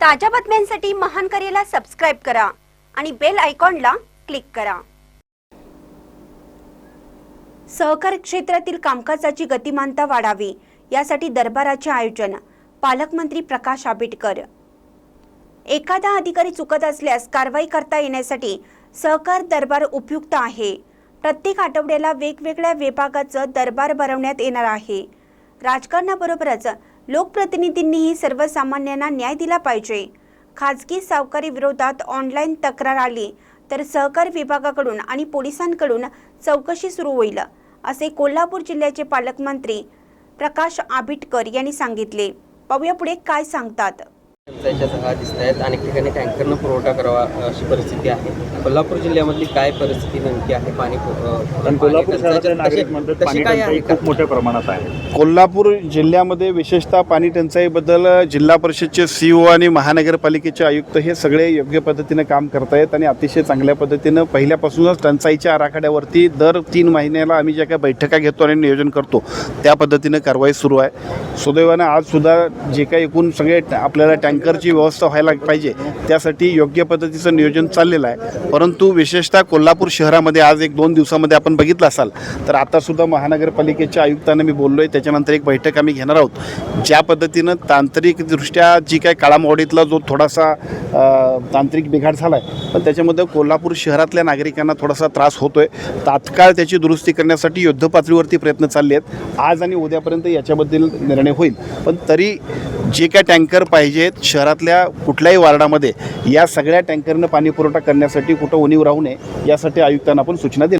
ताज्या बातम्यांसाठी महान करेला सबस्क्राईब करा आणि बेल आयकॉनला क्लिक करा. सहकार क्षेत्रातील कामकाजाची गतिमानता वाढावी यासाठी दरबाराचे आयोजन पालकमंत्री प्रकाश आंबेडकर. एखादा अधिकारी चुकत असल्यास कारवाई करता येण्यासाठी सहकार दरबार उपयुक्त आहे. प्रत्येक आठवड्याला वेगवेगळ्या विभागाचं दरबार भरवण्यात येणार आहे. राजकारणाबरोबरच लोकप्रतिनिधींनीही सर्वसामान्यांना न्याय दिला पाहिजे. खाजगी सावकारी विरोधात ऑनलाईन तक्रार आली तर सहकार विभागाकडून आणि पोलिसांकडून चौकशी सुरू होईल असे कोल्हापूर जिल्ह्याचे पालकमंत्री प्रकाश आबिटकर यांनी सांगितले. पाहूया पुढे काय सांगतात. दिसत आहेत अनेक ठिकाणी टँकरनं पुरवठा करावा अशी परिस्थिती आहे. कोल्हापूर जिल्ह्यामधली काय परिस्थिती नेमकी आहे? पाणी कोल्हापूर? खूप मोठ्या प्रमाणात आहे. कोल्हापूर जिल्ह्यामध्ये विशेषतः पाणी टंचाईबद्दल जिल्हा परिषदचे सी ओ आणि महानगरपालिकेचे आयुक्त हे सगळे योग्य पद्धतीनं काम करतायत आणि अतिशय चांगल्या पद्धतीनं पहिल्यापासूनच टंचाईच्या आराखड्यावरती दर तीन महिन्याला आम्ही ज्या काही बैठका घेतो आणि नियोजन करतो त्या पद्धतीनं कारवाई सुरू आहे. सुदैवानं आजसुद्धा जे काही एकूण सगळे आपल्याला टँकरची व्यवस्था व्हायला पाहिजे. त्यासाठी योग्य पद्धतीचं नियोजन चाललेलं आहे. परंतु विशेषतः कोल्हापूर शहरामध्ये आज एक दोन दिवसामध्ये आपण बघितलं असाल तर आतासुद्धा महानगरपालिकेच्या आयुक्तांना मी बोललो आहे त्याच्यानंतर एक बैठक आम्ही घेणार आहोत. ज्या पद्धतीनं तांत्रिकदृष्ट्या जी काही काळामोडीतला जो थोडासा तांत्रिक बिघाड झाला आहे पण त्याच्यामध्ये कोल्हापूर शहरातल्या नागरिकांना थोडासा त्रास होतो आहे तात्काळ त्याची दुरुस्ती करण्यासाठी युद्धपातळीवरती प्रयत्न चालले आहेत आज आणि उद्यापर्यंत याच्याबद्दल निर्णय होईल. पण तरी जे काय टँकर पाहिजेत शहरातल्या कुठल्याही वार्डामध्ये या सगळ्या टँकरनं पाणीपुरवठा करण्यासाठी कुठं उणीव राहू नये यासाठी आयुक्तांना आपण सूचना दिल्या.